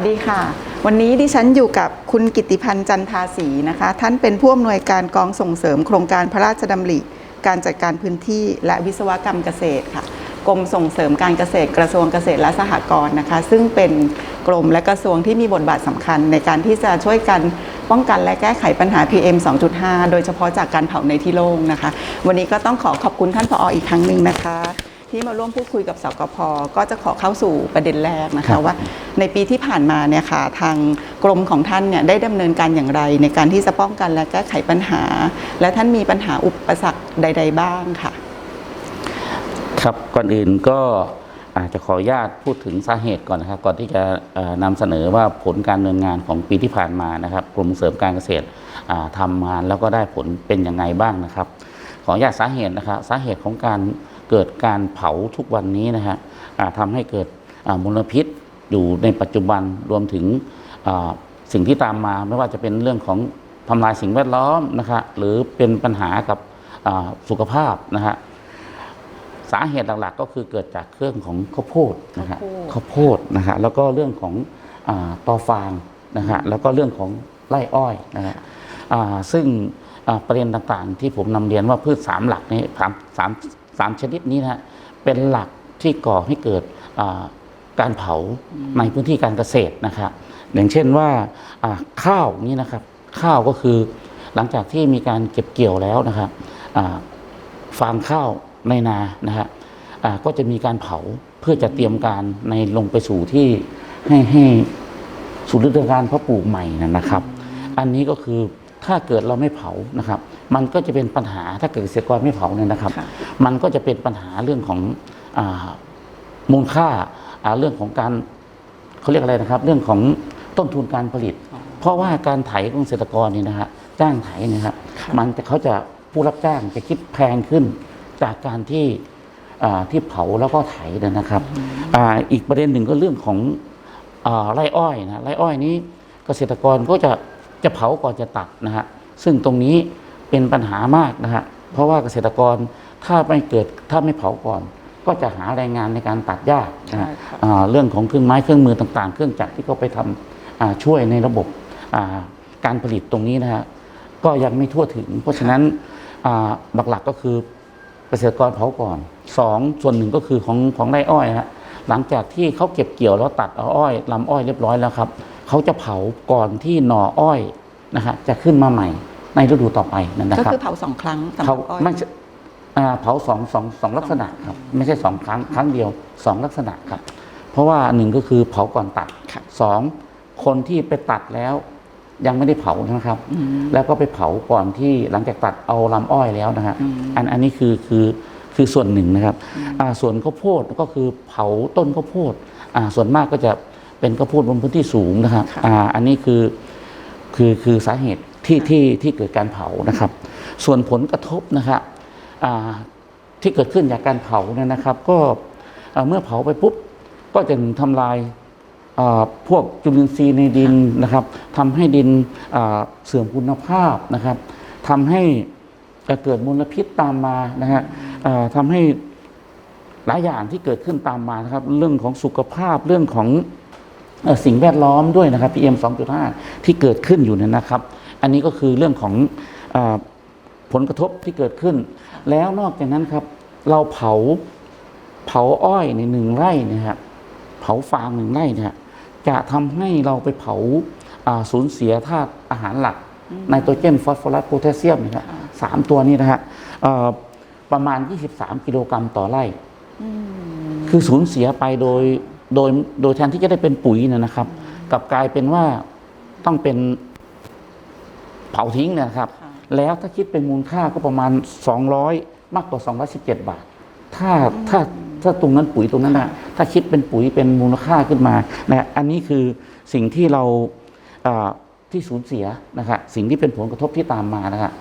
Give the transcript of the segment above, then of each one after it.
วัสดีค่ะ วันนี้ดิฉันอยู่กับคุณกิติพันธ์จันทาศรีนะคะ ท่านเป็นผู้อำนวยการกองส่งเสริมโครงการพระราชดำริ การจัดการพื้นที่และวิศวกรรมเกษตรค่ะกรมส่งเสริมการเกษตรกระทรวงเกษตรและสหกรณ์นะคะ ซึ่งเป็นกรมและกระทรวงที่มีบทบาทสำคัญ ในการที่จะช่วยกันป้องกันและแก้ไขปัญหา PM 2.5 โดยเฉพาะจากการเผาในที่โล่งนะคะ วันนี้ก็ต้องขอขอบคุณท่านผออีกครั้งหนึ่งนะคะ ที่มาร่วมพูดคุยกับสกพก็จะขอเข้าสู่ประเด็นแรกนะครัคะบ ว่า ในปีที่ผ่านมาเนี่ยค่ะทางกรมของท่านเนี่ยได้ดำเนินการอย่างไร ในการที่จะป้องกันและแก้ไขปัญหา และท่านมีปัญหาอุปสรรคใด ๆ บ้างค่ะ ครับก่อนอื่นก็อาจจะขออนุญาตพูดถึงสาเหตุก่อนนะครับ ก่อนที่จะเอ่อนำเสนอว่าผลการดำเนินงานของปีที่ผ่านมานะครับ กรมเสริมการเกษตรอ่าทำงานแล้วก็ได้ผลเป็นยังไงบ้างนะครับ ขออนุญาตสาเหตุนะครับสาเหตุของการ เกิดการเผาทุกวันนี้นะฮะอ่าทำให้เกิดอ่ามลพิษอยู่ในปัจจุบันรวมถึงอ่าสิ่งที่ตามมาไม่ว่าจะเป็นเรื่องของทำลายสิ่งแวดล้อมนะครับหรือเป็นปัญหากับอ่าสุขภาพนะฮะสาเหตุหลักๆ ก็คือเกิดจากเครื่องของข้าวโพดนะฮะข้าวโพดข้าวโพดนะฮะแล้วก็เรื่องของอาตอฟางนะฮะแล้วก็เรื่องของไร่อ้อยนะฮะอ่าซึ่งอ่าประเด็นต่างๆ ที่ผมนำเรียนว่าพืชสามหลักนี้สามสาม สามชนิดนี้นะฮะเป็นหลักที่ก่อให้เกิดอ่าการเผาในพื้นที่การเกษตรนะครับอย่างเช่นว่าอ่าข้าวนี่นะครับข้าวก็คือหลังจากที่มีการเก็บเกี่ยวแล้วนะครับอ่าฟางข้าวในนานะฮะอ่าก็จะมีการเผาเพื่อจะเตรียมการในลงไปสู่ที่ให้ให้สู่ฤดูกาลเพาะปลูกใหม่นะนะครับ อันนี้ก็คือถ้าเกิดเราไม่เผานะครับ มันก็จะเป็นปัญหาถ้าเกิดเกษตรกรไม่เผาเนี่ยนะครับค่ะมันก็จะเป็นปัญหาเรื่องของอามูลค่าอ่าเรื่องของการเขาเรียกอะไรนะครับ เรื่องของต้นทุนการผลิต เพราะว่าการไถของเกษตรกรนี่นะฮะจ้างไถเนยครับค่ะมันจะเขาจะผู้รับจ้างจะคิดแพงขึ้นจากการที่อ่าที่เผาแล้วก็ไถเนยนะครับอาอีกประเด็นหนึ่งก็เรื่องของอาไร่อ้อยนะไร่อ้อยนี้เกษตรกรก็จะจะเผาก่อนจะตัดนะฮะซึ่งตรงนี้ เป็นปัญหามากนะฮะเพราะว่าเกษตรกรถ้าไม่เกิดถ้าไม่เผาก่อน ก็จะหาแรงงานในการตัดหญ้านะฮะใช่ค่ะอ่าเรื่องของเครื่องไม้เครื่องมือต่างๆ เครื่องจักรที่เขาไปทำอ่าช่วยในระบบอ่าการผลิตตรงนี้นะฮะก็ยังไม่ทั่วถึง เพราะฉะนั้นอ่าหลักๆก็คือเกษตรกรเผาก่อนสองส่วนหนึ่งก็คือของของไร่อ้อยฮะหลังจากที่เขาเก็บเกี่ยวแล้วตัดเอาอ้อยลำอ้อยเรียบร้อยแล้วครับเขาจะเผาก่อนที่หน่ออ้อยนะฮะจะขึ้นมาใหม่ ในฤดูต่อไปนั่นนะก็ครับคือเผาสองครั้งสำหเขารับอ้อย ไม่ใช่อ่าเผาสองสองสองลักษณะครับ ไม่ใช่สองครั้งครั้งเดียวสองลักษณะครับ เพราะว่าหนึ่งก็คือเผาก่อนตัดค่ะ สองคนที่ไปตัดแล้วยังไม่ได้เผานะครับ อืม แล้วก็ไปเผาก่อนที่หลังจากตัดเอาลำอ้อยแล้วนะฮะอืม อันอันนี้คือคือคือส่วนหนึ่งนะครับอ่าส่วนข้าวโพดก็คือเผาต้นข้าวโพดอ่าส่วนมากก็จะเป็นข้าวโพดบนพื้นที่สูงนะครับค่ะอ่าอันนี้คือคือคือสาเหตุ ที่ที่ที่เกิดการเผานะครับ ส่วนผลกระทบนะครับที่เกิดขึ้นจากการเผาเนี่ยนะครับ ก็เมื่อเผาไปปุ๊บก็จะทำลายพวกจุลินทรีย์ในดินนะครับทำให้ดินเสื่อมคุณภาพนะครับทำให้เกิดมลพิษตามมานะฮะทำให้หลายอย่างที่เกิดขึ้นตามมานะครับ เรื่องของสุขภาพเรื่องของสิ่งแวดล้อมด้วยนะครับ PM 2.5ที่เกิดขึ้นอยู่เนี่ยนะครับ อันนี้ก็คือเรื่องของอาผลกระทบที่เกิดขึ้น แล้วนอกจากนั้นครับ เราเผาเผาอ้อยในหนึ่งไร่เนะครับเผาฟางหนึ่งไร่เนี่ยจะทำให้เราไปเผาอ่าสูญเสียธาตุอาหารหลักไนโตรเจนฟอสฟอรัสโพแทสเซียมนะครับสามตัวนี้นะฮะเอ่อประมาณ 23 กิโลกรัมต่อไร่คือสูญเสียไปโดยโดยโดยแทนที่จะได้เป็นปุ๋ยเนยนะครับกลับกลายเป็นว่าต้องเป็นเผาทิ้งเนยนะครับค่ะแล้วถ้าคิดเป็นมูลค่าก็ประมาณ 200 มากกว่า 217 บาท ถ้าถ้าถ้าตรงนั้นปุ๋ยตรงนั้นนะถ้าคิดเป็นปุ๋ยเป็นมูลค่าขึ้นมานะอันนี้คือสิ่งที่เราอ่าที่สูญเสียนะครับสิ่งที่เป็นผลกระทบที่ตามมานะครับ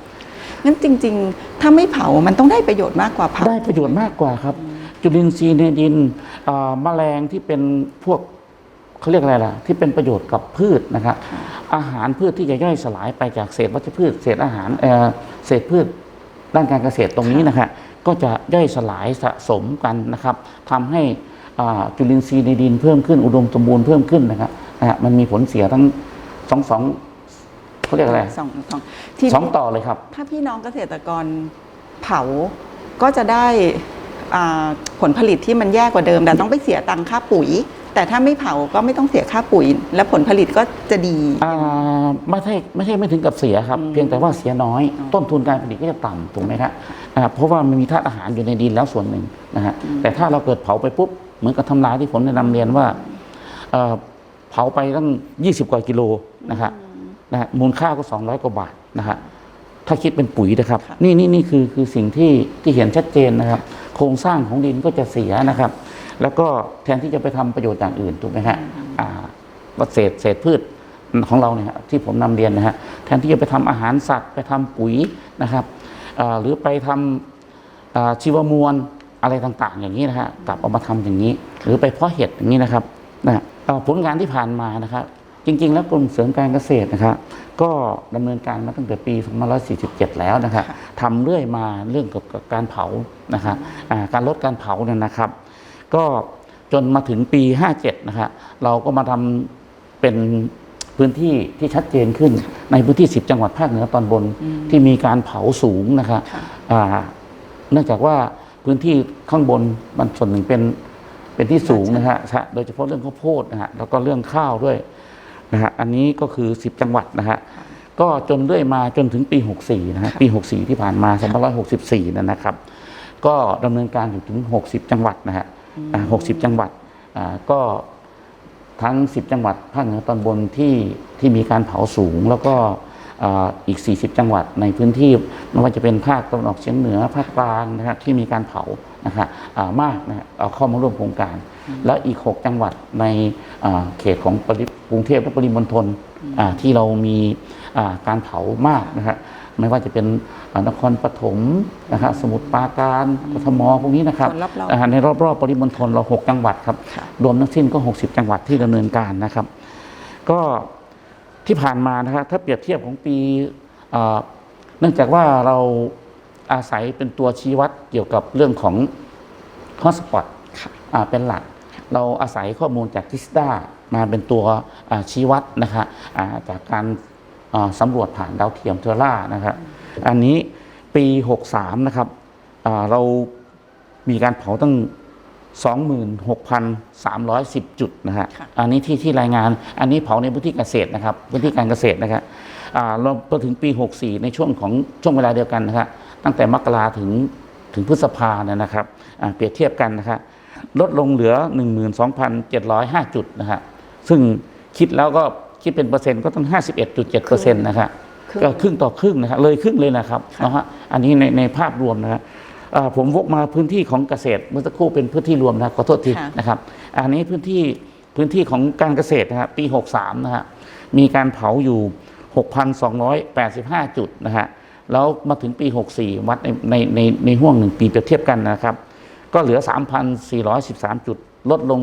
งั้นจริง ๆ ถ้าไม่เผามันต้องได้ประโยชน์มากกว่าเผาได้ประโยชน์มากกว่าครับ จุลินทรีย์ในดินอ่าแมลงที่เป็นพวกเขาเรียกอะไรล่ะ ที่เป็นประโยชน์กับพืชนะครับ อาหารพืชที่จะย่อยสลายไปจากเศษวัชพืช เศษอาหารเอ่อเศษพืชด้านการเกษตรตรงนี้นะครับก็จะย่อยสลายสะสมกันนะครับทำให้อ่าจุลินทรีย์ในดินเพิ่มขึ้นอุดมสมบูรณ์เพิ่มขึ้นนะครับนะฮะมันมีผลเสียทั้งสองสองเขาเรียกอะไรสองสองทีสองต่อเลยครับ ถ้าพี่น้องเกษตรกรเผาก็จะได้อ่าผลผลิตที่มันแย่กว่าเดิม แต่ต้องไปเสียตังค่าปุ๋ย แต่ถ้าไม่เผาก็ไม่ต้องเสียค่าปุ๋ย และผลผลิตก็จะดี อ่าไม่ใช่ไม่ใช่ไม่ถึงกับเสียครับอืมเพียงแต่ว่าเสียน้อยอ๋อต้นทุนการผลิตก็จะต่ำถูกไหมครับอ่าเพราะว่ามันมีธาตุอาหารอยู่ในดินแล้วส่วนหนึ่งนะฮะแต่ถ้าเราเกิดเผาไปปุ๊บเหมือนกับทำลายที่ผมได้นำเรียนว่าเอ่อเผาไปตั้ง 20 กว่ากิโลนะครับนะฮะมูลค่าก็ 200 กว่าบาทนะฮะถ้าคิดเป็นปุ๋ยนะครับค่ะนี่นี่นี่คือคือสิ่งที่ที่เห็นชัดเจนนะครับ โครงสร้างของดินก็จะเสียนะครับ แล้วก็แทนที่จะไปทำประโยชน์อย่างอื่นถูกไหมฮะอ่าว่าเศษเศษพืชของเราเนี่ยฮะที่ผมนำเรียนนะฮะแทนที่จะไปทำอาหารสัตว์ไปทำปุ๋ยนะครับอ่าหรือไปทำอ่าชีวมวลอะไรต่างๆ อย่างนี้นะฮะกลับเอามาทำอย่างนี้ หรือไปเพาะเห็ดอย่างนี้นะครับนะเอ่อผลงานที่ผ่านมานะครับ จริง ๆ แล้วกรมเสริมการเกษตรนะครับก็ดำเนินการมาตั้งแต่ปี 2547 แล้วนะครับทำเรื่อยมาเรื่องเกี่ยวกับการเผานะครับอ่าการลดการเผาเนี่ยนะครับ ก็จนมาถึงปี 57นะครับเราก็มาทำเป็นพื้นที่ที่ชัดเจนขึ้นในพื้นที่ 10 จังหวัดภาคเหนือตอนบนที่มีการเผาสูงนะครับค่ะอ่าเนื่องจากว่าพื้นที่ข้างบนมันส่วนหนึ่งเป็นเป็นที่สูงนะฮะใช่โดยเฉพาะเรื่องข้าวโพดนะฮะแล้วก็เรื่องข้าวด้วยนะฮะอันนี้ก็คือ 10 จังหวัดนะฮะก็จนเรื่อยมาจนถึงปี 64นะฮะปี 64 ที่ผ่านมา2564 นะนะครับ ก็ดำเนินการอยู่ถึง 60 จังหวัดนะฮะอ่า 60 จังหวัดก็ทั้ง 10 จังหวัดภาคเหนือตอนบนที่ที่มีการเผาสูง แล้วก็อีก 40 จังหวัดในพื้นที่ไม่ว่าจะเป็นภาคตะวันออกเฉียงเหนือภาคกลางนะครับที่มีการเผานะครับมากนะเอาเข้ามาร่วมโครงการ แล้วอีก 6 จังหวัดในเขตของกรุงเทพและปริมณฑลที่เรามีการเผามากนะฮะ ไม่ว่าจะเป็นอ่านครปฐมนะครับสมุทรปราการกทมพวกนี้นะครับส่วนรอบๆอ่าในรอบๆปริมณฑลเรา 6 จังหวัดครับค่ะรวมทั้งสิ้นก็ 60 จังหวัดที่ดำเนินการนะครับ ก็ที่ผ่านมานะครับถ้าเปรียบเทียบของปีเอ่อเนื่องจากว่าเราอาศัยเป็นตัวชี้วัดเกี่ยวกับเรื่องของฮอสปอตค่ะอ่าเป็นหลัก เราอาศัยข้อมูลจากทิสดามาเป็นตัวอ่าชี้วัดนะคะอ่าจากการอ่า สำรวจผ่านดาวเทียมเทอร่านะครับอันนี้ปี 63 นะครับอ่าเรามีการเผาตั้ง 26,310 จุดนะฮะค่ะอันนี้ที่ที่รายงานอันนี้เผาในพื้นที่เกษตรนะครับพื้นที่การเกษตรนะครับอ่าเราพอถึงปี 64 ในช่วงของช่วงเวลาเดียวกันนะครับตั้งแต่มกราถึงถึงพฤษภาเนี่ยนะครับอ่าเปรียบเทียบกันนะครับลดลงเหลือ 12,705 จุดนะฮะซึ่งคิดแล้วก็ คิดเป็นเปอร์เซ็นต์ก็ต้อง 51.7เปอร์เซ็นต์นะครับครึ่งก็ครึ่งต่อครึ่งนะครับเลยครึ่งเลยนะครับนะฮะอันนี้ในในภาพรวมนะครับอ่าผมวกมาพื้นที่ของเกษตรเมื่อสักครู่เป็นพื้นที่รวมนะขอโทษทีค่ะนะครับ อันนี้พื้นที่พื้นที่ของการเกษตรนะครับปี 63นะฮะมีการเผาอยู่ 6,285 จุดนะฮะแล้วมาถึงปี 64 วัดในในในในห่วงหนึ่งปีเปรียบเทียบกันนะครับ ก็เหลือ 3,413 จุด ลดลง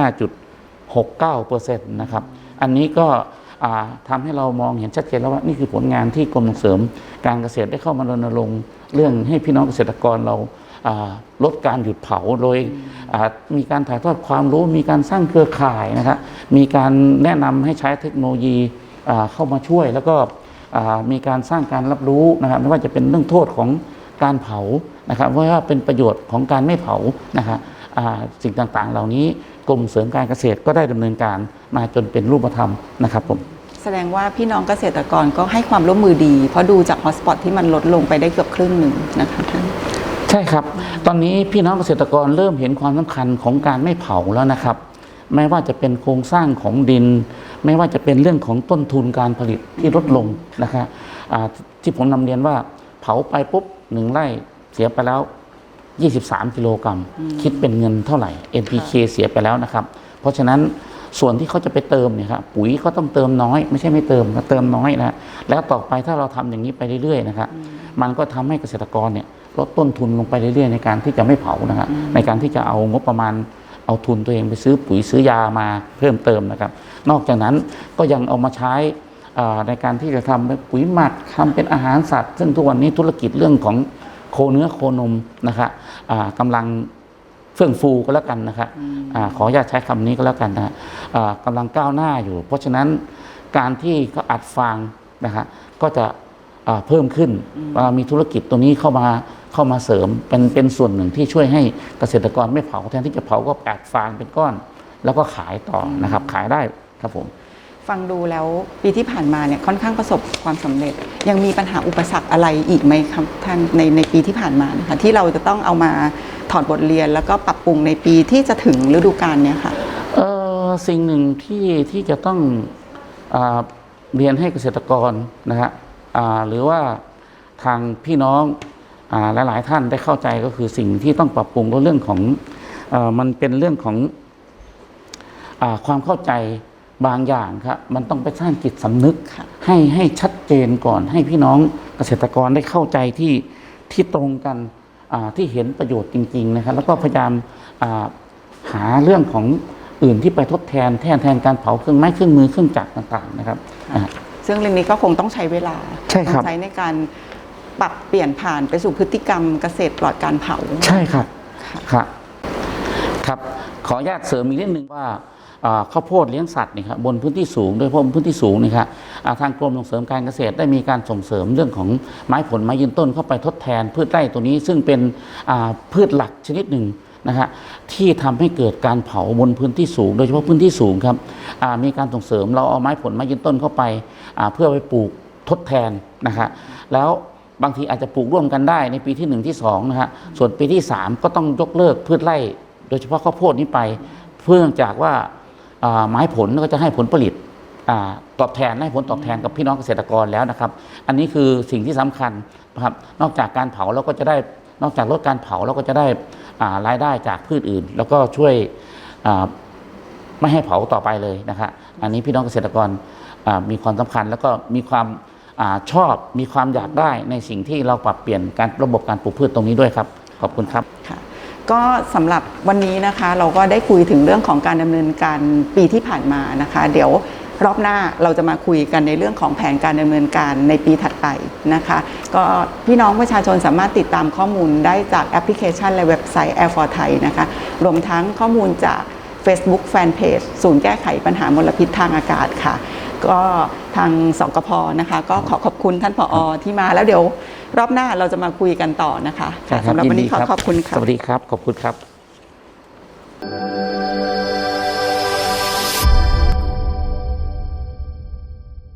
45.69เปอร์เซ็นต์นะครับ อันนี้ก็อ่าทำให้เรามองเห็นชัดเจนแล้วว่านี่คือผลงานที่กรมส่งเสริมการเกษตรได้เข้ามารณรงค์เรื่องให้พี่น้องเกษตรกรเราลดการหยุดเผาโดยมีการถ่ายทอดความรู้มีการสร้างเครือข่ายนะครับมีการแนะนำให้ใช้เทคโนโลยีเข้ามาช่วย แล้วก็มีการสร้างการรับรู้นะครับไม่ว่าจะเป็นเรื่องโทษของการเผานะครับว่าเป็นประโยชน์ของการไม่เผานะครับ สิ่งต่างๆ เหล่านี้กรมเสริมการเกษตรก็ได้ดำเนินการมาจนเป็นรูปธรรมนะครับผมแสดงว่าพี่น้องเกษตรกรก็ให้ความร่วมมือดี เพราะดูจากฮอสปอตที่มันลดลงไปได้เกือบครึ่งหนึ่งนะคะท่านใช่ครับ ตอนนี้พี่น้องเกษตรกรเริ่มเห็นความสำคัญของการไม่เผาแล้วนะครับ ไม่ว่าจะเป็นโครงสร้างของดิน ไม่ว่าจะเป็นเรื่องของต้นทุนการผลิตที่ลดลงนะครับอ่าที่ผมนำเรียนว่าเผาไปปุ๊บหนึ่งไร่เสียไปแล้ว 23 กิโลกรัมคิดเป็นเงินเท่าไหร่ NPK เสียไปแล้วนะครับ เพราะฉะนั้นส่วนที่เขาจะไปเติมเนี่ยครับปุ๋ยเขาต้องเติมน้อย ไม่ใช่ไม่เติมนะเติมน้อยนะแล้วต่อไปถ้าเราทำอย่างนี้ไปเรื่อยๆนะครับมันก็ทำให้เกษตรกรเนี่ยลดต้นทุนลงไปเรื่อยๆ ในการที่จะไม่เผานะฮะในการที่จะเอางบประมาณเอาทุนตัวเองไปซื้อปุ๋ยซื้อยามาเพิ่มเติมนะครับ นอกจากนั้นก็ยังเอามาใช้อ่าในการที่จะทำเป็นปุ๋ยหมักทำเป็นอาหารสัตว์ ซึ่งทุกวันนี้ธุรกิจเรื่องของ โคเนื้อโคนมนะครับอ่ากำลังเฟื่องฟูก็แล้วกันนะครับอาขออนุญาตใช้คำนี้ก็แล้วกันนะฮะอ่ากำลังก้าวหน้าอยู่ เพราะฉะนั้นการที่เขาอัดฟางนะฮะก็จะอ่าเพิ่มขึ้นอ่ามีธุรกิจตรงนี้เข้ามาเข้ามาเสริมเป็นเป็นส่วนหนึ่งที่ช่วยให้เกษตรกรไม่เผาแทนที่จะเผาก็อัดฟางเป็นก้อน แล้วก็ขายต่อนะครับขายได้ครับผม ฟังดูแล้วปีที่ผ่านมาเนี่ยค่อนข้างประสบความสำเร็จ ยังมีปัญหาอุปสรรคอะไรอีกไหมครับท่านในในปีที่ผ่านมานะคะที่เราจะต้องเอามาถอดบทเรียน แล้วก็ปรับปรุงในปีที่จะถึงฤดูกาลเนี่ยค่ะเออสิ่งหนึ่งที่ที่จะต้องอเรียนให้เกษตรกรนะฮะหรือว่าทางพี่น้องอาหลายๆท่านได้เข้าใจก็คือสิ่งที่ต้องปรับปรุงก็เรื่องของอมันเป็นเรื่องของอความเข้าใจ บางอย่างครับมันต้องไปสร้างจิตสำนึกค่ะให้ให้ชัดเจนก่อน ให้พี่น้องเกษตรกรได้เข้าใจที่ที่ตรงกันอ่าที่เห็นประโยชน์จริง ๆ นะครับ แล้วก็พยายามอ่าหาเรื่องของอื่นที่ไปทดแทนแทนแทนการเผาเครื่องไม้เครื่องมือเครื่องจักรต่างๆนะครับอ่าซึ่งเรื่องนี้ก็คงต้องใช้เวลาใช่ครับต้องใช้ในการปรับเปลี่ยนผ่านไปสู่พฤติกรรมเกษตรปลอดการเผา ใช่ครับค่ะครับ ครับ ขออนุญาตเสริมอีกนิดนึงว่าอ่า ข้าวโพดเลี้ยงสัตว์นี่ครับบนพื้นที่สูงโดยเฉพาะพื้นที่สูงนี่ครับทางกรมส่งเสริมการเกษตรได้มีการส่งเสริมเรื่องของไม้ผลไม้ยืนต้นเข้าไปทดแทนพืชไร่ตัวนี้ ซึ่งเป็นพืชหลักชนิดหนึ่งนะฮะที่ทำให้เกิดการเผาบนพื้นที่สูง โดยเฉพาะพื้นที่สูงครับมีการส่งเสริมเราเอาไม้ผลไม้ยืนต้นเข้าไปาเพื่อไปปลูกทดแทนนะฮะแล้วบางทีอาจจะปลูกร่วมกันได้ในปีที่ 1 ที่2นะฮะส่วนปีที่ 3 ก็ต้องยกเลิกพืชไร่ โดยเฉพาะข้าวโพดนี้ไป เพื่อจากว่า ไม้ผลก็จะให้ผลผลิตอตอบแทนให้ผลตอบแทนกับพี่น้องเกษตรกรแล้วนะครับ อันนี้คือสิ่งที่สำคัญนะครับนอกจากการเผาเราก็จะได้นอกจากลดการเผาเราก็จะได้รายได้จากพืชอื่น แล้วก็ช่วยไม่ให้เผาต่อไปเลยนะครับอันนี้พี่น้องเกษตรกรมีความสำคัญแล้วก็มีความอชอบมีความอยากได้ในสิ่งที่เราปรับเปลี่ยนการระบบการปลูกพืชตรงนี้ด้วยครับ ขอบคุณครับค่ะ ก็สำหรับวันนี้นะคะเราก็ได้คุยถึงเรื่องของการดำเนินการปีที่ผ่านมานะคะ เดี๋ยวรอบหน้าเราจะมาคุยกันในเรื่องของแผนการดำเนินการในปีถัดไปนะคะ ก็พี่น้องประชาชนสามารถติดตามข้อมูลได้จากแอปพลิเคชันและเว็บไซต์ Air for Thai นะคะ รวมทั้งข้อมูลจาก Facebook Fanpage ศูนย์แก้ไขปัญหามลพิษทางอากาศค่ะ ก็ทางสกพนะคะ ก็ขอขอบคุณท่านผอที่มาแล้วเดี๋ยว รอบหน้าเราจะมาคุยกันต่อนะคะใช่ครับสำหรับวันนี้ยิขอดีรัขอบคุณค่ะสวัสดีครับขอบคุณครับ